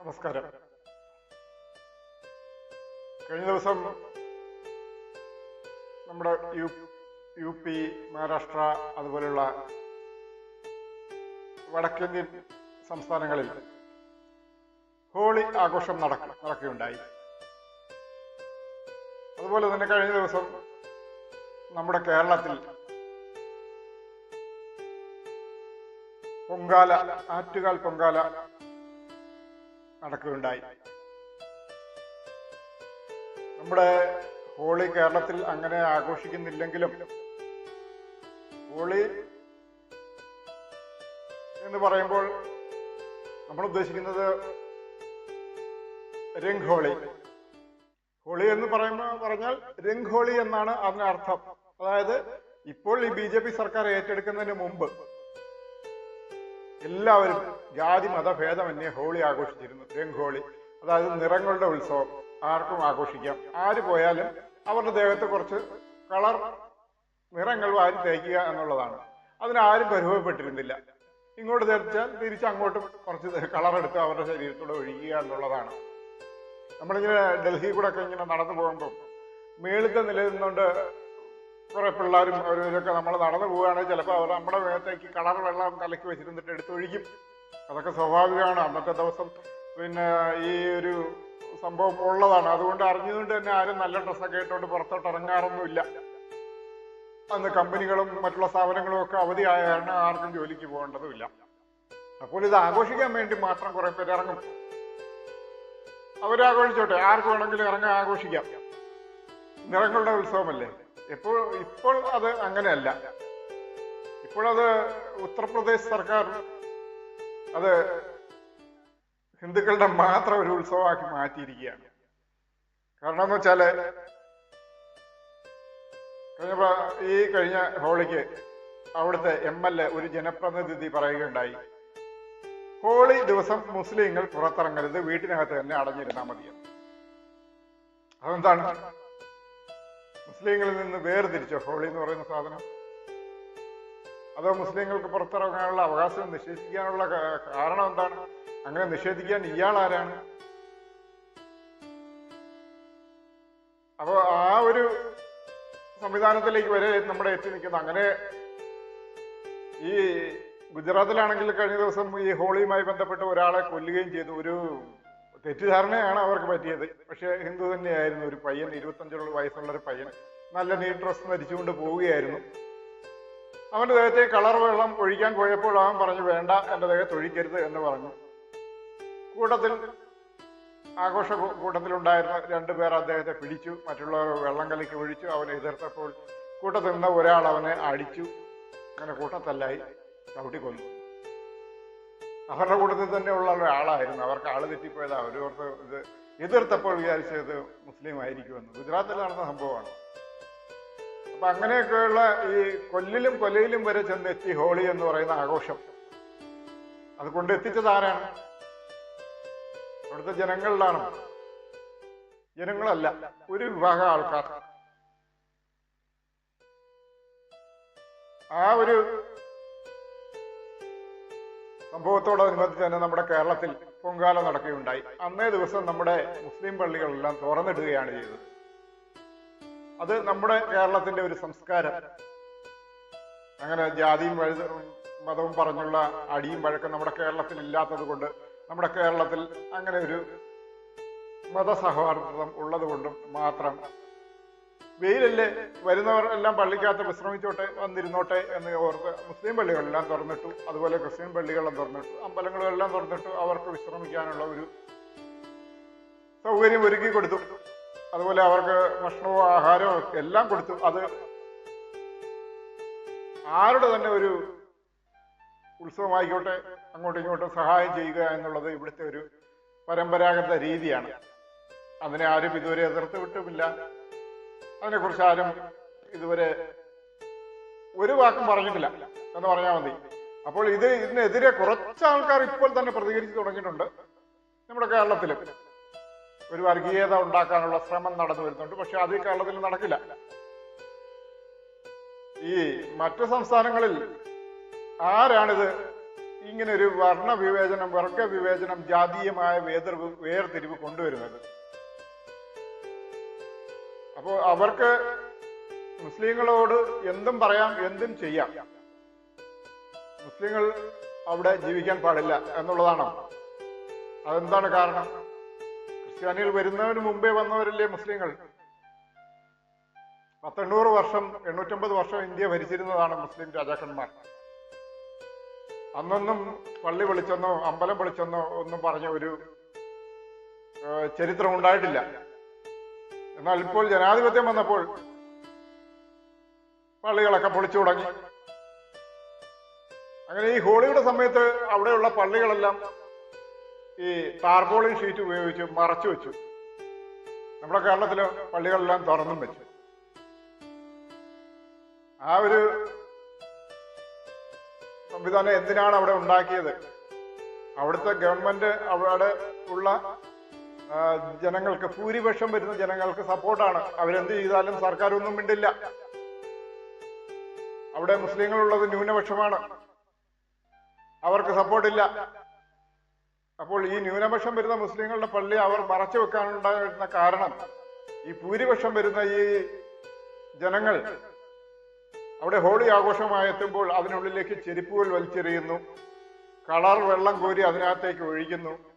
നമസ്കാരം. കഴിഞ്ഞ ദിവസം നമ്മുടെ യു യു പി മഹാരാഷ്ട്ര അതുപോലെയുള്ള വടക്കേന്ത്യൻ സംസ്ഥാനങ്ങളിൽ ഹോളി ആഘോഷം നടക്ക നടക്കുകയുണ്ടായി. അതുപോലെ തന്നെ കഴിഞ്ഞ ദിവസം നമ്മുടെ കേരളത്തിൽ പൊങ്കാല ആറ്റുകാൽ പൊങ്കാല നടക്കുകയുണ്ടായി. നമ്മുടെ ഹോളി കേരളത്തിൽ അങ്ങനെ ആഘോഷിക്കുന്നില്ലെങ്കിലും ഹോളി എന്ന് പറയുമ്പോൾ നമ്മൾ ഉദ്ദേശിക്കുന്നത് രംഗ് ഹോളി ഹോളി എന്ന് പറയുമ്പോൾ പറഞ്ഞാൽ രംഗ് ഹോളി എന്നാണ് അതിന് അർത്ഥം അതായത് ഇപ്പോൾ ഈ ബി സർക്കാർ ഏറ്റെടുക്കുന്നതിന് മുമ്പ് എല്ലാവരും ജാതി മതഭേദമന്യേ ഹോളി ആഘോഷിച്ചിരുന്നു രംഗോളി അതായത് നിറങ്ങളുടെ ഉത്സവം ആർക്കും ആഘോഷിക്കാം. ആര് പോയാലും അവരുടെ ദേഹത്ത് കുറച്ച് കളർ നിറങ്ങൾ വാരി തേക്കുക എന്നുള്ളതാണ്. അതിനാരും പരിഭവപ്പെട്ടിരുന്നില്ല. ഇങ്ങോട്ട് തിരിച്ചാൽ തിരിച്ച് അങ്ങോട്ട് കുറച്ച് കളർ എടുത്ത് അവരുടെ ശരീരത്തൂടെ ഒഴിക്കുക എന്നുള്ളതാണ്. നമ്മളിങ്ങനെ ഡൽഹി കൂടെ ഒക്കെ ഇങ്ങനെ നടന്നു പോകുമ്പോൾ മേളിൽ നിലനിന്നുകൊണ്ട് കുറെ പിള്ളേരും അവരൊക്കെ നമ്മൾ നടന്നു പോവുകയാണെങ്കിൽ ചിലപ്പോൾ അവർ നമ്മുടെ മേത്തേക്ക് കളർ വെള്ളം കലക്കി വെച്ചിരുന്നിട്ട് എടുത്തൊഴിക്കും അതൊക്കെ സ്വാഭാവികമാണ്. അന്നത്തെ ദിവസം പിന്നെ ഈ ഒരു സംഭവം ഉള്ളതാണ്. അതുകൊണ്ട് അറിഞ്ഞതുകൊണ്ട് തന്നെ ആരും നല്ല ഡ്രസ്സൊക്കെ ഇട്ടുകൊണ്ട് പുറത്തോട്ട് ഇറങ്ങാറൊന്നുമില്ല. അന്ന് കമ്പനികളും മറ്റുള്ള സ്ഥാപനങ്ങളും ഒക്കെ അവധിയായ കാരണം ആർക്കും ജോലിക്ക് പോകേണ്ടതുമില്ല. അപ്പോൾ ഇത് ആഘോഷിക്കാൻ വേണ്ടി മാത്രം കുറെ പേര് ഇറങ്ങും. അവരാഘോഷിച്ചോട്ടെ. ആർക്ക് വേണമെങ്കിലും ഇറങ്ങാൻ ആഘോഷിക്കാം. നിറങ്ങളുടെ ഉത്സവമല്ലേ? ഇപ്പോൾ ഇപ്പോൾ അത് അങ്ങനെയല്ല. ഇപ്പോഴത് ഉത്തർപ്രദേശ് സർക്കാർ അത് ഹിന്ദുക്കളുടെ മാത്രം ഒരു ഉത്സവമാക്കി മാറ്റിയിരിക്കുകയാണ്. കാരണം എന്ന് വെച്ചാൽ കഴിഞ്ഞ ഈ കഴിഞ്ഞ ഹോളിക്ക് അവിടുത്തെ എം എൽ എ ഒരു ജനപ്രതിനിധി പറയുകയുണ്ടായി ഹോളി ദിവസം മുസ്ലിങ്ങൾ പുറത്തിറങ്ങരുത് വീട്ടിനകത്ത് തന്നെ അടഞ്ഞിരുന്നാൽ മതിയെന്ന്. അതെന്താണ്? മുസ്ലിങ്ങളിൽ നിന്ന് വേർതിരിച്ചോ? ഹോളി എന്ന് പറയുന്ന സാധനം. അതോ മുസ്ലിങ്ങൾക്ക് പുറത്തിറങ്ങാനുള്ള അവകാശം നിഷേധിക്കാനുള്ള കാരണം എന്താണ്? അങ്ങനെ നിഷേധിക്കാൻ ഇയാൾ ആരാണ്? അപ്പോ ആ ഒരു സംവിധാനത്തിലേക്ക് വരെ നമ്മുടെ എത്തി നിൽക്കുന്നത് അങ്ങനെ ഈ ഗുജറാത്തിലാണെങ്കിൽ കഴിഞ്ഞ ദിവസം ഈ ഹോളിയുമായി ബന്ധപ്പെട്ട് ഒരാളെ കൊല്ലുകയും ചെയ്തു. ഒരു തെറ്റിദ്ധാരണയാണ് അവർക്ക് പറ്റിയത്. പക്ഷേ ഹിന്ദു തന്നെയായിരുന്നു. ഒരു പയ്യൻ ഇരുപത്തഞ്ചുള്ള വയസ്സുള്ള ഒരു പയ്യൻ നല്ല നീറ്റ് ഡ്രസ് ധരിച്ചുകൊണ്ട് പോവുകയായിരുന്നു. അവന്റെ ദേഹത്തെ കളർ വെള്ളം ഒഴിക്കാൻ പോയപ്പോൾ അവൻ പറഞ്ഞു വേണ്ട എന്റെ ദേഹത്ത് ഒഴിക്കരുത് എന്ന് പറഞ്ഞു. കൂട്ടത്തിൽ ആഘോഷ കൂട്ടത്തിലുണ്ടായിരുന്ന രണ്ടുപേർ അദ്ദേഹത്തെ പിടിച്ചു. മറ്റുള്ളവർ വെള്ളം കലക്കി ഒഴിച്ചു. അവനെ എതിർത്തപ്പോൾ കൂട്ടത്തിൽ നിന്ന് ഒരാൾ അവനെ അടിച്ചു. അങ്ങനെ കൂട്ടത്തല്ലായി ചവിട്ടിക്കൊന്നു. അവരുടെ കൂട്ടത്തിൽ തന്നെ ഉള്ള ഒരാളായിരുന്നു. അവർക്ക് ആൾ തെറ്റിപ്പോയത്. അവരോർത്ത് ഇത് എതിർത്തപ്പോൾ വിചാരിച്ചത് മുസ്ലിം ആയിരിക്കുമെന്ന്. ഗുജറാത്തിൽ നടന്ന സംഭവമാണ്. അപ്പൊ അങ്ങനെയൊക്കെയുള്ള ഈ കൊല്ലിലും കൊലയിലും വരെ ചെന്നെത്തി ഹോളി എന്ന് പറയുന്ന ആഘോഷം. അത് കൊണ്ടെത്തിച്ചത് ആരാണ്? അവിടുത്തെ ജനങ്ങളിലാണ്. ജനങ്ങളല്ല ഒരു വിഭാഗം ആൾക്കാർ. ആ ഒരു സംഭവത്തോടനുബന്ധിച്ച് തന്നെ നമ്മുടെ കേരളത്തിൽ പൊങ്കാല നടക്കുകയുണ്ടായി. അന്നേ ദിവസം നമ്മുടെ മുസ്ലിം പള്ളികളെല്ലാം തുറന്നിടുകയാണ് ചെയ്തത്. അത് നമ്മുടെ കേരളത്തിന്റെ ഒരു സംസ്കാരം. അങ്ങനെ ജാതിയും മതവും പറഞ്ഞുള്ള അടിയും വഴക്കം നമ്മുടെ കേരളത്തിൽ ഇല്ലാത്തത് കൊണ്ട് നമ്മുടെ കേരളത്തിൽ അങ്ങനെ ഒരു മതസൗഹാർദ്ദം ഉള്ളത് കൊണ്ടും മാത്രം വെയിലല്ലേ? വരുന്നവർ എല്ലാം പള്ളിക്കകത്ത് വിശ്രമിച്ചോട്ടെ വന്നിരുന്നോട്ടെ എന്ന് ഓർത്ത് മുസ്ലിം പള്ളികളെല്ലാം തുറന്നിട്ടു. അതുപോലെ ക്രിസ്ത്യൻ പള്ളികളും തുറന്നിട്ടു. അമ്പലങ്ങളെല്ലാം തുറന്നിട്ടു. അവർക്ക് വിശ്രമിക്കാനുള്ള ഒരു സൗകര്യം ഒരുക്കി കൊടുത്തു. അതുപോലെ അവർക്ക് ഭക്ഷണവും ആഹാരവും എല്ലാം കൊടുത്തു. അത് ആരുടെ തന്നെ ഒരു ഉത്സവമായിക്കോട്ടെ അങ്ങോട്ടും ഇങ്ങോട്ടും സഹായം ചെയ്യുക എന്നുള്ളത് ഇവിടുത്തെ ഒരു പരമ്പരാഗത രീതിയാണ്. അതിനെ ആരും ഇതുവരെ എതിർത്ത് വിട്ടുമില്ല അതിനെക്കുറിച്ച് ആരും ഇതുവരെ ഒരു വാക്കും പറഞ്ഞിട്ടില്ല എന്ന് പറഞ്ഞാൽ മതി. അപ്പോൾ ഇത് ഇതിനെതിരെ കുറച്ച് ആൾക്കാർ ഇപ്പോൾ തന്നെ പ്രതികരിച്ചു തുടങ്ങിയിട്ടുണ്ട് നമ്മുടെ കേരളത്തിൽ ഒരു വർഗീയത ഉണ്ടാക്കാനുള്ള ശ്രമം നടന്നു വരുന്നുണ്ട്. പക്ഷെ അത് കേരളത്തിൽ നടക്കില്ല. ഈ മറ്റു സംസ്ഥാനങ്ങളിൽ ആരാണിത്? ഇങ്ങനെ ഒരു വർണ വിവേചനം വർഗ വിവേചനം ജാതീയമായ വേർതിരിവ് വേർതിരിവ് കൊണ്ടുവരുന്നത്? അപ്പോൾ അവർക്ക് മുസ്ലിങ്ങളോട് എന്തും പറയാം എന്തും ചെയ്യാം. മുസ്ലിങ്ങൾ അവിടെ ജീവിക്കാൻ പാടില്ല എന്നുള്ളതാണ്? അതെന്താണ് കാരണം? ക്രിസ്ത്യാനികൾ വരുന്നതിന് മുമ്പേ വന്നവരല്ലേ മുസ്ലിങ്ങൾ? പത്തെണ്ണൂറ് വർഷം എണ്ണൂറ്റമ്പത് വർഷം ഇന്ത്യ ഭരിച്ചിരുന്നതാണ് മുസ്ലിം രാജാക്കന്മാർ. അന്നൊന്നും പള്ളി വിളിച്ചെന്നോ അമ്പലം വിളിച്ചെന്നോ ഒന്നും പറഞ്ഞ ഒരു ചരിത്രം ഉണ്ടായിട്ടില്ല. എന്നാൽ ഇപ്പോൾ ജനാധിപത്യം വന്നപ്പോൾ പള്ളികളൊക്കെ പൊളിച്ചു തുടങ്ങി. അങ്ങനെ ഈ ഹോളിയുടെ സമയത്ത് അവിടെയുള്ള പള്ളികളെല്ലാം ഈ ടാർപോളിൻ ഷീറ്റ് ഉപയോഗിച്ച് മറച്ചു വെച്ചു. നമ്മുടെ കേരളത്തിലെ പള്ളികളെല്ലാം തുറന്നും വെച്ചു. ആ ഒരു സംവിധാനം എന്തിനാണ് അവിടെ ഉണ്ടാക്കിയത്? അവിടുത്തെ ഗവൺമെന്റ് അവിടെ ഉള്ള ജനങ്ങൾക്ക് ഭൂരിപക്ഷം വരുന്ന ജനങ്ങൾക്ക് സപ്പോർട്ടാണ്. അവരെന്ത് ചെയ്താലും സർക്കാർ ഒന്നും മിണ്ടില്ല. അവിടെ മുസ്ലിങ്ങളുള്ളത് ന്യൂനപക്ഷമാണ്. അവർക്ക് സപ്പോർട്ടില്ല. അപ്പോൾ ഈ ന്യൂനപക്ഷം വരുന്ന മുസ്ലിങ്ങളുടെ പള്ളി അവർ മറച്ചു വെക്കാനുണ്ടായിരുന്ന കാരണം ഈ ഭൂരിപക്ഷം വരുന്ന ഈ ജനങ്ങൾ അവിടെ ഹോളി ആഘോഷമായി എത്തുമ്പോൾ അതിനുള്ളിലേക്ക് ചെരുപ്പുകൾ വലിച്ചെറിയുന്നു. കളർ വെള്ളം കോരി അതിനകത്തേക്ക് ഒഴിക്കുന്നു.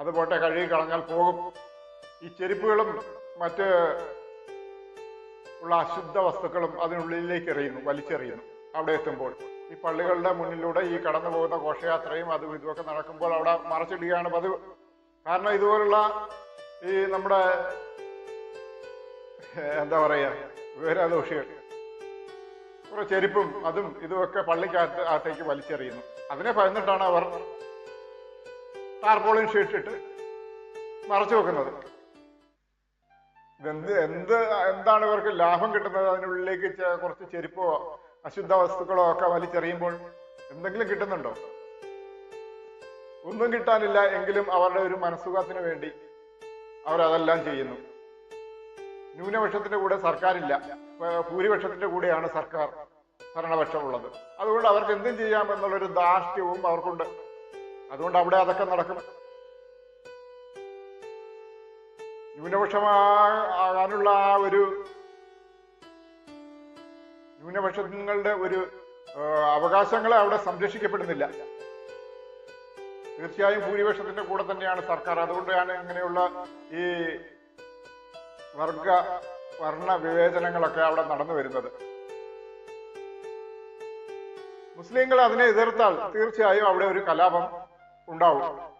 അത് പോട്ടെ കഴുകി കളഞ്ഞാൽ പോകും. ഈ ചെരുപ്പുകളും മറ്റ് ഉള്ള അശുദ്ധ വസ്തുക്കളും അതിനുള്ളിലേക്ക് എറിയുന്നു വലിച്ചെറിയുന്നു. അവിടെ എത്തുമ്പോൾ ഈ പള്ളികളുടെ മുന്നിലൂടെ ഈ കടന്നു പോകുന്ന ഘോഷയാത്രയും അതും ഇതുമൊക്കെ നടക്കുമ്പോൾ അവിടെ മറച്ചിടുകയാണ് പതിവ്. കാരണം ഇതുപോലുള്ള ഈ നമ്മുടെ എന്താ പറയുക വിവരദോഷികൾ. കുറെ ചെരുപ്പും അതും ഇതുമൊക്കെ പള്ളിക്കകത്ത് അകത്തേക്ക് വലിച്ചെറിയുന്നു. അതിനെ പതിനെട്ടാണ് അവർ ടാർപോളിൻ ഷീറ്റ് ഇട്ട് മറച്ചു വെക്കുന്നത്. ഇതെന്ത് എന്ത് എന്താണ് ഇവർക്ക് ലാഭം കിട്ടുന്നത്? അതിനുള്ളിലേക്ക് കുറച്ച് ചെരുപ്പോ അശുദ്ധ വസ്തുക്കളോ ഒക്കെ വലിച്ചെറിയുമ്പോൾ എന്തെങ്കിലും കിട്ടുന്നുണ്ടോ? ഒന്നും കിട്ടാനില്ല എങ്കിലും അവരുടെ ഒരു മനസ്സുഖത്തിന് വേണ്ടി അവരതെല്ലാം ചെയ്യുന്നു. ന്യൂനപക്ഷത്തിന്റെ കൂടെ സർക്കാരില്ല. ഭൂരിപക്ഷത്തിന്റെ കൂടെയാണ് സർക്കാർ ഭരണപക്ഷം ഉള്ളത് അതുകൊണ്ട് അവർക്ക് എന്തും ചെയ്യാം എന്നുള്ളൊരു ധാർഷ്ട്യവും അവർക്കുണ്ട്. അതുകൊണ്ട് അവിടെ അതൊക്കെ നടക്കും ന്യൂനപക്ഷമാകാനുള്ള ആ ഒരു ന്യൂനപക്ഷങ്ങളുടെ ഒരു അവകാശങ്ങളെ അവിടെ സംരക്ഷിക്കപ്പെടുന്നില്ല. തീർച്ചയായും ഭൂരിപക്ഷത്തിന്റെ കൂടെ തന്നെയാണ് സർക്കാർ. അതുകൊണ്ടാണ് അങ്ങനെയുള്ള ഈ വർഗ വർണ വിവേചനങ്ങളൊക്കെ അവിടെ നടന്നു വരുന്നത്. മുസ്ലിങ്ങൾ അതിനെ എതിർത്താൽ തീർച്ചയായും അവിടെ ഒരു കലാപം ഉണ്ടാവും.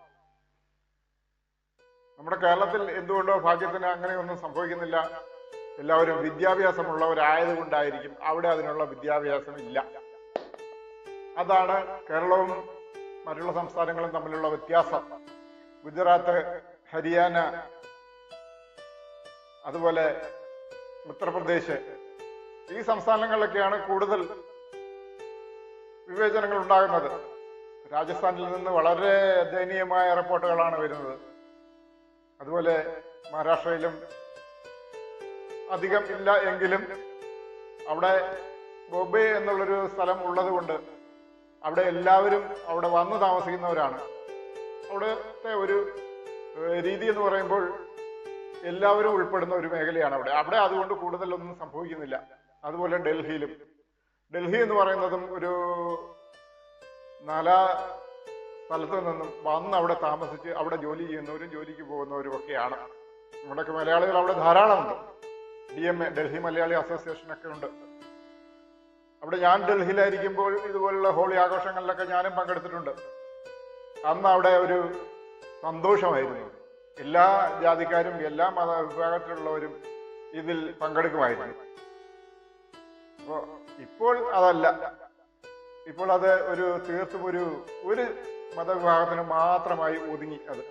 നമ്മുടെ കേരളത്തിൽ എന്തുകൊണ്ടോ ഭാഗ്യത്തിന് അങ്ങനെയൊന്നും സംഭവിക്കുന്നില്ല. എല്ലാവരും വിദ്യാഭ്യാസമുള്ളവരായതുകൊണ്ടായിരിക്കും അവിടെ അതിനുള്ള വിദ്യാഭ്യാസം ഇല്ല അതാണ് കേരളവും മറ്റുള്ള സംസ്ഥാനങ്ങളും തമ്മിലുള്ള വ്യത്യാസം. ഗുജറാത്ത് ഹരിയാന അതുപോലെ ഉത്തർപ്രദേശ് ഈ സംസ്ഥാനങ്ങളിലൊക്കെയാണ് കൂടുതൽ വിവേചനങ്ങൾ ഉണ്ടാകുന്നത്. രാജസ്ഥാനിൽ നിന്ന് വളരെ ദയനീയമായ റിപ്പോർട്ടുകളാണ് വരുന്നത്. അതുപോലെ മഹാരാഷ്ട്രയിലും അധികം ഇല്ല എങ്കിലും അവിടെ ബോംബെ എന്നുള്ളൊരു സ്ഥലം ഉള്ളതുകൊണ്ട് അവിടെ എല്ലാവരും അവിടെ വന്ന് താമസിക്കുന്നവരാണ്. അവിടുത്തെ ഒരു രീതി എന്ന് പറയുമ്പോൾ എല്ലാവരും ഉൾപ്പെടുന്ന ഒരു മേഖലയാണ് അവിടെ. അവിടെ അതുകൊണ്ട് കൂടുതലൊന്നും സംഭവിക്കുന്നില്ല. അതുപോലെ ഡൽഹിയിലും. ഡൽഹി എന്ന് പറയുന്നതും ഒരു നാലാ സ്ഥലത്ത് നിന്നും വന്ന് അവിടെ താമസിച്ച് അവിടെ ജോലി ചെയ്യുന്നവരും ജോലിക്ക് പോകുന്നവരും ഒക്കെയാണ്. നമ്മുടെയൊക്കെ മലയാളികൾ അവിടെ ധാരാളമുണ്ട്. D M A Delhi Malayali association ഒക്കെ ഉണ്ട്. അവിടെ ഞാൻ ഡൽഹിയിലായിരിക്കുമ്പോൾ ഇതുപോലുള്ള ഹോളി ആഘോഷങ്ങളിലൊക്കെ ഞാനും പങ്കെടുത്തിട്ടുണ്ട്. അന്ന് അവിടെ ഒരു സന്തോഷമായിരുന്നു. എല്ലാ ജാതിക്കാരും എല്ലാ മത വിഭാഗത്തിലുള്ളവരും ഇതിൽ പങ്കെടുക്കുമായിരുന്നു. അപ്പോ ഇപ്പോൾ അതല്ല. ഇപ്പോൾ അത് ഒരു തീർത്തും ഒരു ഒരു മതവിഭാഗത്തിന് മാത്രമായി ഒതുങ്ങി അത്.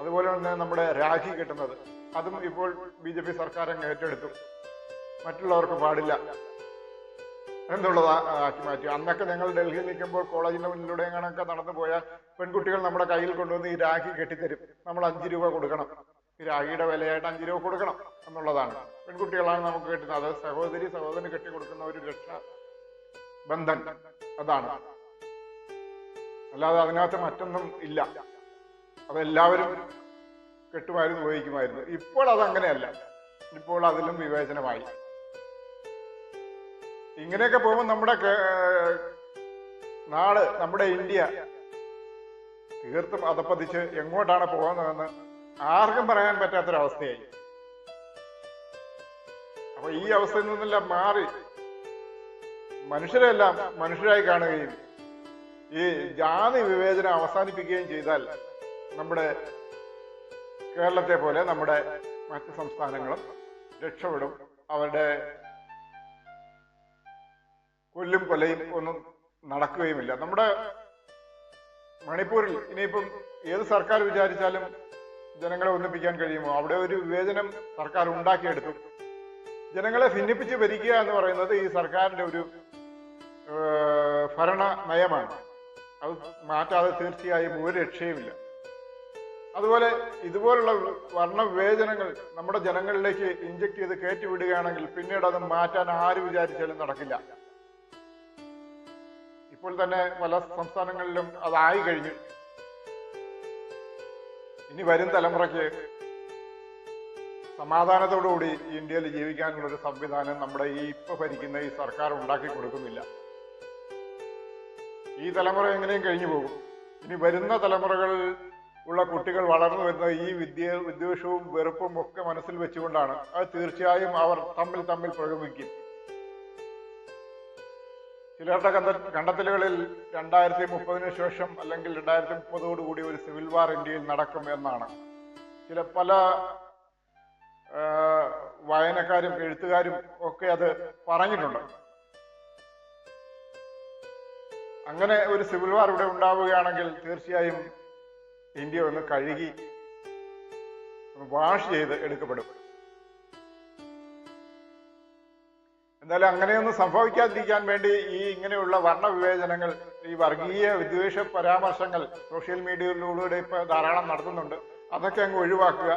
അതുപോലെ തന്നെ നമ്മുടെ രാഖി കിട്ടുന്നത്. അതും ഇപ്പോൾ ബി ജെ പി സർക്കാർ ഏറ്റെടുത്തു. മറ്റുള്ളവർക്ക് പാടില്ല. എന്നുള്ളത് ആക്കി മാറ്റി. അന്നൊക്കെ ഞങ്ങൾ ഡൽഹിയിൽ നിൽക്കുമ്പോൾ കോളേജിന്റെ മുന്നിലൂടെ അങ്ങനെയൊക്കെ നടന്നു പോയാൽ പെൺകുട്ടികൾ നമ്മുടെ കയ്യിൽ കൊണ്ടുവന്ന് ഈ രാഖി കെട്ടിത്തരും. നമ്മൾ അഞ്ച് രൂപ കൊടുക്കണം. ഈ രാഖിയുടെ വിലയായിട്ട് അഞ്ച് രൂപ കൊടുക്കണം എന്നുള്ളതാണ്. പെൺകുട്ടികളാണ് നമുക്ക് കിട്ടുന്നത്. അത് സഹോദരി സഹോദരന് കെട്ടി കൊടുക്കുന്ന ഒരു രക്ഷ. ബന്ധൻ. അതാണ്. അല്ലാതെ അതിനകത്ത് മറ്റൊന്നും ഇല്ല. അതെല്ലാവരും കെട്ടുമായിരുന്നു ഉപയോഗിക്കുമായിരുന്നു. ഇപ്പോൾ അതങ്ങനെയല്ല. ഇപ്പോൾ അതിലും വിവേചനമായി. ഇങ്ങനെയൊക്കെ പോകുമ്പോൾ നമ്മുടെ നാട് നമ്മുടെ ഇന്ത്യ തീർത്തും അതപ്പതിച്ച് എങ്ങോട്ടാണ് പോകുന്നതെന്ന് ആർക്കും പറയാൻ പറ്റാത്തൊരവസ്ഥയായി. അപ്പൊ ഈ അവസ്ഥയിൽ നിന്നെല്ലാം മാറി മനുഷ്യരെല്ലാം മനുഷ്യരായി കാണുകയും ഈ ജാതി വിവേചനം അവസാനിപ്പിക്കുകയും ചെയ്താൽ നമ്മുടെ കേരളത്തെ പോലെ നമ്മുടെ മറ്റ് സംസ്ഥാനങ്ങളും രക്ഷപ്പെടും. അവരുടെ കൊല്ലും കൊലയും ഒന്നും നടക്കുകയുമില്ല. നമ്മുടെ മണിപ്പൂരിൽ ഇനിയിപ്പം ഏത് സർക്കാർ വിചാരിച്ചാലും ജനങ്ങളെ ഒന്നിപ്പിക്കാൻ കഴിയുമോ? അവിടെ ഒരു വിവേചനം സർക്കാർ ഉണ്ടാക്കിയെടുത്തു. ജനങ്ങളെ ഭിന്നിപ്പിച്ച് ഭരിക്കുക എന്ന് പറയുന്നത് ഈ സർക്കാരിന്റെ ഒരു ഭരണ നയമാണ് അത് മാറ്റാതെ തീർച്ചയായും ഒരു രക്ഷയുമില്ല. അതുപോലെ ഇതുപോലുള്ള വർണ വിവേചനങ്ങൾ നമ്മുടെ ജനങ്ങളിലേക്ക് ഇഞ്ചക്ട് ചെയ്ത് കയറ്റിവിടുകയാണെങ്കിൽ പിന്നീട് അത് മാറ്റാൻ ആര് വിചാരിച്ചാലും നടക്കില്ല. ഇപ്പോൾ തന്നെ പല സംസ്ഥാനങ്ങളിലും അതായി കഴിഞ്ഞു. ഇനി വരും തലമുറയ്ക്ക് സമാധാനത്തോടുകൂടി ഇന്ത്യയിൽ ജീവിക്കാനുള്ള ഒരു സംവിധാനം നമ്മുടെ ഈ ഇപ്പൊ ഭരിക്കുന്ന ഈ സർക്കാർ ഉണ്ടാക്കി കൊടുക്കുന്നില്ല. ഈ തലമുറ എങ്ങനെയും കഴിഞ്ഞു പോകും. ഇനി വരുന്ന തലമുറകളിൽ ഉള്ള കുട്ടികൾ വളർന്നു വരുന്ന ഈ വിദ്യ വിദ്വേഷവും വെറുപ്പും ഒക്കെ മനസ്സിൽ വെച്ചുകൊണ്ടാണ്. അത് തീർച്ചയായും അവർ തമ്മിൽ തമ്മിൽ പ്രകമിക്കും ചിലരുടെ കണ്ട കണ്ടെത്തലുകളിൽ രണ്ടായിരത്തി മുപ്പതിന് ശേഷം അല്ലെങ്കിൽ രണ്ടായിരത്തി മുപ്പതോടുകൂടി ഒരു സിവിൽ വാർ ഇന്ത്യയിൽ നടക്കും എന്നാണ്. ചില പല വായനക്കാരും എഴുത്തുകാരും ഒക്കെ അത് പറഞ്ഞിട്ടുണ്ട്. അങ്ങനെ ഒരു സിവിൽ വാർ ഇവിടെ ഉണ്ടാവുകയാണെങ്കിൽ തീർച്ചയായും ഇന്ത്യ ഒന്ന് കഴുകി വാഷ് ചെയ്ത് എടുക്കപ്പെടും. എന്തായാലും അങ്ങനെയൊന്നും സംഭവിക്കാതിരിക്കാൻ വേണ്ടി ഈ ഇങ്ങനെയുള്ള വർണ വിവേചനങ്ങൾ ഈ വർഗീയ വിദ്വേഷ പരാമർശങ്ങൾ സോഷ്യൽ മീഡിയയിലൂടെ ഇപ്പൊ ധാരാളം നടത്തുന്നുണ്ട്. അതൊക്കെ അങ്ങ് ഒഴിവാക്കുക.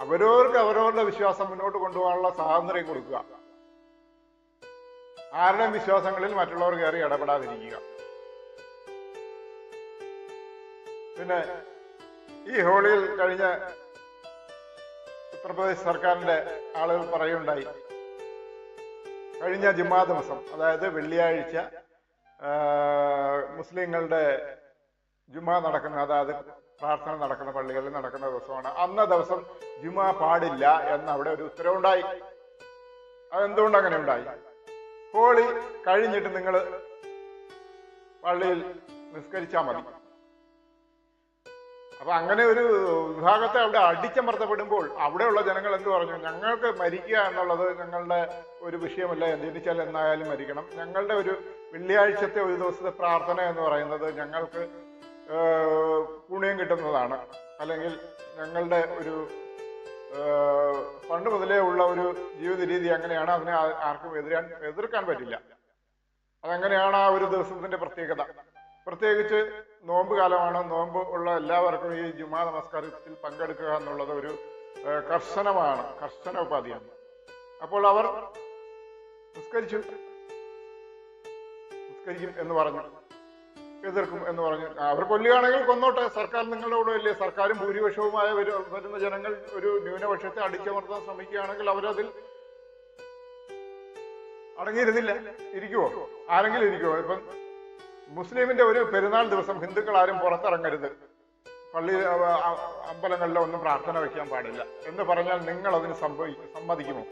അവരവർക്ക് അവരവരുടെ വിശ്വാസം മുന്നോട്ട് കൊണ്ടുപോകാനുള്ള സ്വാതന്ത്ര്യം കൊടുക്കുക. ആരുടെയും വിശ്വാസങ്ങളിൽ മറ്റുള്ളവർ കയറി ഇടപെടാതിരിക്കുക. പിന്നെ ഈ ഹോളിയിൽ കഴിഞ്ഞ ഉത്തർപ്രദേശ് സർക്കാരിന്റെ ആളുകൾ പറയുണ്ടായി കഴിഞ്ഞ ജുമാ ദിവസം അതായത് വെള്ളിയാഴ്ച മുസ്ലിങ്ങളുടെ ജുമാ നടക്കുന്ന അതായത് പ്രാർത്ഥന നടക്കുന്ന പള്ളികളിൽ നടക്കുന്ന ദിവസമാണ്. അന്ന ദിവസം ജുമാ പാടില്ല എന്ന് അവിടെ ഒരു ഉത്തരവുണ്ടായി. അതെന്തുകൊണ്ട് അങ്ങനെ ഉണ്ടായി? ഹോളി കഴിഞ്ഞിട്ട് നിങ്ങൾ പള്ളിയിൽ നിസ്കരിച്ചാൽ മതി. അപ്പൊ അങ്ങനെ ഒരു വിഭാഗത്തെ അവിടെ അടിച്ചമർത്തപ്പെടുമ്പോൾ അവിടെയുള്ള ജനങ്ങൾ എന്ത് പറഞ്ഞു? ഞങ്ങൾക്ക് മരിക്കുക എന്നുള്ളത് ഞങ്ങളുടെ ഒരു വിഷയമല്ല. ജനിച്ചാൽ എന്നായാലും മരിക്കണം. ഞങ്ങളുടെ ഒരു വെള്ളിയാഴ്ചത്തെ ഒരു ദിവസത്തെ പ്രാർത്ഥന എന്ന് പറയുന്നത് ഞങ്ങൾക്ക് പുണ്യം കിട്ടുന്നതാണ്. അല്ലെങ്കിൽ ഞങ്ങളുടെ ഒരു പണ്ട് മുതലേ ഉള്ള ഒരു ജീവിത രീതി അങ്ങനെയാണ് അതിനെ ആർക്കും എതിരാൻ എതിർക്കാൻ പറ്റില്ല. അതങ്ങനെയാണ് ആ ഒരു ദിവസത്തിന്റെ പ്രത്യേകത? പ്രത്യേകിച്ച് നോമ്പ് കാലമാണ്. നോമ്പ് ഉള്ള എല്ലാവർക്കും ഈ ജുമാ നമസ്കാരത്തിൽ പങ്കെടുക്കുക എന്നുള്ളത് ഒരു കർശനമാണ് കർശന ഉപാധിയാണ് അപ്പോൾ അവർ നിസ്കരിച്ചു. നിസ്കരിക്കും എന്ന് പറഞ്ഞു. എതിർക്കും എന്ന് പറഞ്ഞു. അവർ കൊല്ലുകയാണെങ്കിൽ കൊന്നോട്ടെ. സർക്കാർ നിങ്ങളുടെ കൂടെ അല്ലേ സർക്കാരും ഭൂരിപക്ഷവുമായ വരുന്ന ജനങ്ങൾ ഒരു ന്യൂനപക്ഷത്തെ അടിച്ചമർത്താൻ ശ്രമിക്കുകയാണെങ്കിൽ അവരതിൽ അടങ്ങിയിരുന്നില്ല. ഇരിക്കുവോ? ആരെങ്കിലും ഇരിക്കുവോ? ഇപ്പം മുസ്ലിമിന്റെ ഒരു പെരുന്നാൾ ദിവസം ഹിന്ദുക്കൾ ആരും പുറത്തിറങ്ങരുത്. പള്ളി അമ്പലങ്ങളിലോ ഒന്നും പ്രാർത്ഥന വയ്ക്കാൻ പാടില്ല. എന്ന് പറഞ്ഞാൽ നിങ്ങൾ അതിന് സംഭവിക്കും സമ്മതിക്കുമോ?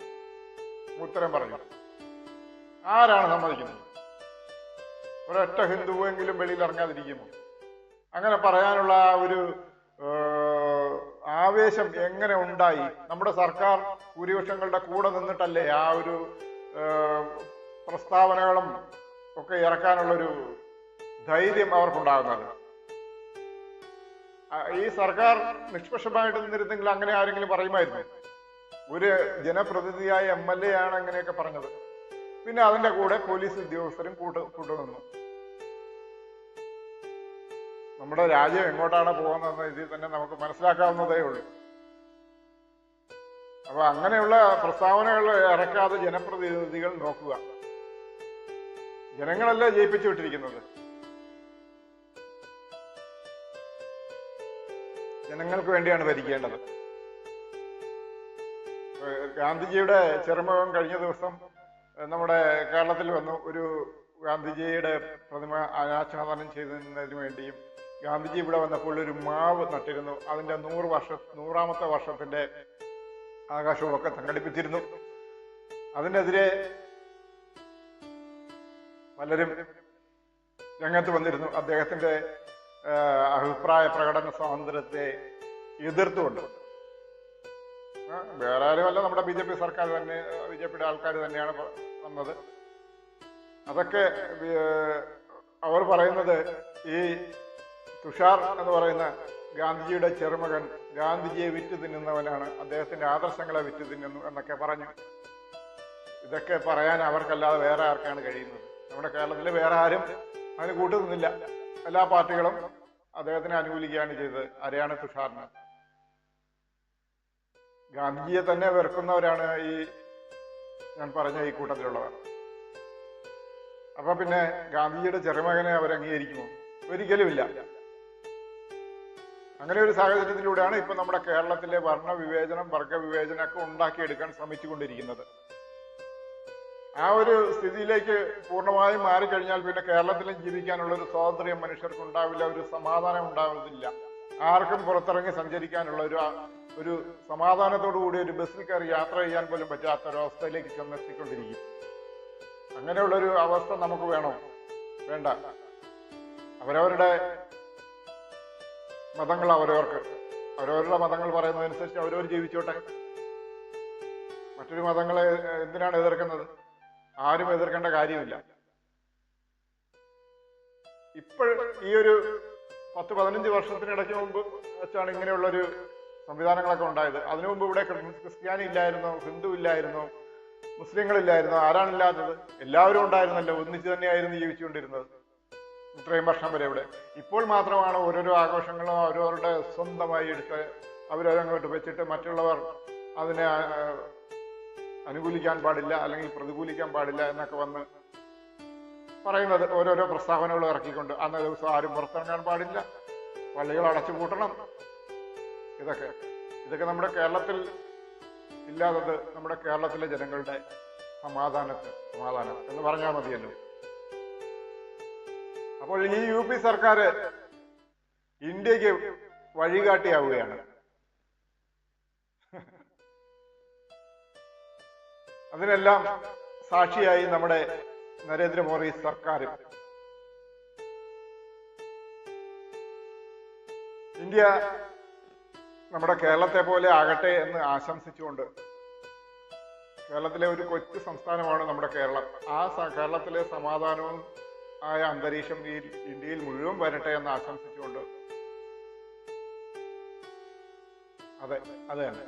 ഉത്തരം പറഞ്ഞു. ആരാണ് സമ്മതിക്കുന്നത്? ഒരൊറ്റ ഹിന്ദുവെങ്കിലും വെളിയിൽ ഇറങ്ങാതിരിക്കുമോ? അങ്ങനെ പറയാനുള്ള ആ ഒരു ആവേശം എങ്ങനെ ഉണ്ടായി? നമ്മുടെ സർക്കാർ ഭൂരിപക്ഷങ്ങളുടെ കൂടെ നിന്നിട്ടല്ലേ ആ ഒരു പ്രസ്താവനകളും ഒക്കെ ഇറക്കാനുള്ളൊരു ധൈര്യം അവർക്കുണ്ടാകുന്നത്? ഈ സർക്കാർ നിഷ്പക്ഷമായിട്ട് നിന്നിരുന്നെങ്കിൽ അങ്ങനെ ആരെങ്കിലും പറയുമായിരുന്നു? ഒരു ജനപ്രതിനിധിയായ എം എൽ എ ആണ് അങ്ങനെയൊക്കെ പറഞ്ഞത്. പിന്നെ അതിന്റെ കൂടെ പോലീസ് ഉദ്യോഗസ്ഥരും കൂട്ടു കൂട്ടുനിന്നു. നമ്മുടെ രാജ്യം എങ്ങോട്ടാണ് പോകുന്നതെന്ന് ഇതിൽ തന്നെ നമുക്ക് മനസ്സിലാക്കാവുന്നതേ ഉള്ളൂ. അപ്പൊ അങ്ങനെയുള്ള പ്രസ്താവനകൾ ഇറക്കാതെ ജനപ്രതിനിധികൾ നോക്കുക. ജനങ്ങളല്ല ജയിപ്പിച്ചു വിട്ടിരിക്കുന്നത്? ജനങ്ങൾക്ക് വേണ്ടിയാണ് ഭരിക്കേണ്ടത്. ഗാന്ധിജിയുടെ ചെറുമുഖം കഴിഞ്ഞ ദിവസം നമ്മുടെ കേരളത്തിൽ വന്നു. ഒരു ഗാന്ധിജിയുടെ പ്രതിമ അനാച്ഛാദനം ചെയ്യുന്നതിന് വേണ്ടിയും ഗാന്ധിജി ഇവിടെ വന്നപ്പോൾ ഒരു മാവ് നട്ടിരുന്നു. അതിന്റെ നൂറ് വർഷ നൂറാമത്തെ വർഷത്തിന്റെ ആകാശവുമൊക്കെ സംഘടിപ്പിച്ചിരുന്നു. അതിനെതിരെ പലരും രംഗത്ത് വന്നിരുന്നു. അദ്ദേഹത്തിന്റെ അഭിപ്രായ പ്രകടന സ്വാതന്ത്ര്യത്തെ എതിർത്തുകൊണ്ട്. വേറെ ആരുമല്ല. നമ്മുടെ ബി ജെ പി സർക്കാർ തന്നെ ബി ജെ പിയുടെ ആൾക്കാർ തന്നെയാണ് വന്നത്. അതൊക്കെ അവർ പറയുന്നത് ഈ തുഷാർ എന്ന് പറയുന്ന ഗാന്ധിജിയുടെ ചെറുമകൻ ഗാന്ധിജിയെ വിറ്റ് തിന്നുന്നവനാണ്. അദ്ദേഹത്തിന്റെ ആദർശങ്ങളെ വിറ്റ് തിന്നുന്നു എന്നൊക്കെ പറഞ്ഞു. ഇതൊക്കെ പറയാൻ അവർക്കല്ലാതെ വേറെ ആർക്കാണ് കഴിയുന്നത്? നമ്മുടെ കേരളത്തിൽ വേറെ ആരും അതിന് കൂട്ടുനിന്നില്ല എല്ലാ പാർട്ടികളും അദ്ദേഹത്തിനെ അനുകൂലിക്കുകയാണ് ചെയ്തത്. ആരെയാണ് തുഷാറിന്? ഗാന്ധിജിയെ തന്നെ വെറുക്കുന്നവരാണ് ഈ ഞാൻ പറഞ്ഞ ഈ കൂട്ടത്തിലുള്ളവർ. അപ്പൊ പിന്നെ ഗാന്ധിജിയുടെ ചെറുമകനെ അവർ അംഗീകരിക്കുമോ ഒരിക്കലുമില്ല. അങ്ങനെ ഒരു സാഹചര്യത്തിലൂടെയാണ് ഇപ്പൊ നമ്മുടെ കേരളത്തിലെ വർണ വിവേചനം വർഗ വിവേചനം ഒക്കെ ഉണ്ടാക്കിയെടുക്കാൻ ശ്രമിച്ചുകൊണ്ടിരിക്കുന്നത്. ആ ഒരു സ്ഥിതിയിലേക്ക് പൂർണമായും മാറിക്കഴിഞ്ഞാൽ പിന്നെ കേരളത്തിലും ജീവിക്കാനുള്ള ഒരു സ്വാതന്ത്ര്യം മനുഷ്യർക്ക് ഉണ്ടാവില്ല ഒരു സമാധാനം ഉണ്ടാവുന്നില്ല. ആർക്കും പുറത്തിറങ്ങി സഞ്ചരിക്കാനുള്ള ഒരു ഒരു സമാധാനത്തോടു കൂടി ഒരു ബസ്സിൽ കയറി യാത്ര ചെയ്യാൻ പോലും പറ്റാത്ത ഒരു അവസ്ഥയിലേക്ക് ചെന്നെത്തിക്കൊണ്ടിരിക്കും. അങ്ങനെയുള്ളൊരു അവസ്ഥ നമുക്ക് വേണോ? വേണ്ട. അവരവരുടെ മതങ്ങൾ അവരവർക്ക്. അവരവരുടെ മതങ്ങൾ പറയുന്നതനുസരിച്ച് അവരവർ ജീവിച്ചോട്ടെ. മറ്റൊരു മതങ്ങളെ എന്തിനാണ് എതിർക്കുന്നത്? ആരും എതിർക്കേണ്ട കാര്യമില്ല. ഇപ്പോൾ ഈ ഒരു പത്ത് പതിനഞ്ച് വർഷത്തിനിടയ്ക്ക് മുമ്പ് വെച്ചാണ് ഇങ്ങനെയുള്ളൊരു സംവിധാനങ്ങളൊക്കെ ഉണ്ടായത്. അതിനു മുമ്പ് ഇവിടെ ക്രി- ക്രിസ്ത്യാനി ഇല്ലായിരുന്നു ഹിന്ദു ഇല്ലായിരുന്നു മുസ്ലിങ്ങളില്ലായിരുന്നു ആരാണില്ലാത്തത് എല്ലാവരും ഉണ്ടായിരുന്നല്ലോ. ഒന്നിച്ച് തന്നെയായിരുന്നു ജീവിച്ചുകൊണ്ടിരുന്നത്. ഇത്രയും വർഷം വരെ ഇവിടെ. ഇപ്പോൾ മാത്രമാണ് ഓരോരോ ആഘോഷങ്ങളും അവരവരുടെ സ്വന്തമായി എടുത്ത് അവരങ്ങോട്ട് വെച്ചിട്ട് മറ്റുള്ളവർ അതിനെ അനുകൂലിക്കാൻ പാടില്ല അല്ലെങ്കിൽ പ്രതികൂലിക്കാൻ പാടില്ല എന്നൊക്കെ വന്ന് പറയുന്നത് ഓരോരോ പ്രസ്താവനകൾ ഇറക്കിക്കൊണ്ട് അന്ന ദിവസം ആരും പുറത്തിറങ്ങാൻ പാടില്ല. പള്ളികൾ അടച്ചു പൂട്ടണം. ഇതൊക്കെ ഇതൊക്കെ നമ്മുടെ കേരളത്തിൽ ഇല്ലാത്തത് നമ്മുടെ കേരളത്തിലെ ജനങ്ങളുടെ സമാധാനത്തിന് സമാധാനം എന്ന് പറഞ്ഞാൽ മതിയല്ലോ. അപ്പോൾ ഈ യു പി സർക്കാർ ഇന്ത്യയ്ക്ക് വഴികാട്ടിയാവുകയാണ്. അതിനെല്ലാം സാക്ഷിയായി നമ്മുടെ നരേന്ദ്രമോദി സർക്കാർ ഇന്ത്യ നമ്മുടെ കേരളത്തെ പോലെ ആകട്ടെ എന്ന് ആശംസിച്ചുകൊണ്ട് കേരളത്തിലെ ഒരു കൊച്ചു സംസ്ഥാനമാണ് നമ്മുടെ കേരളം. ആ കേരളത്തിലെ സമാധാനവും ആയ അന്തരീക്ഷം ഈ ഇന്ത്യയിൽ മുഴുവൻ വരട്ടെ എന്ന് ആശംസിച്ചുകൊണ്ട്. അതെ അതെ തന്നെ.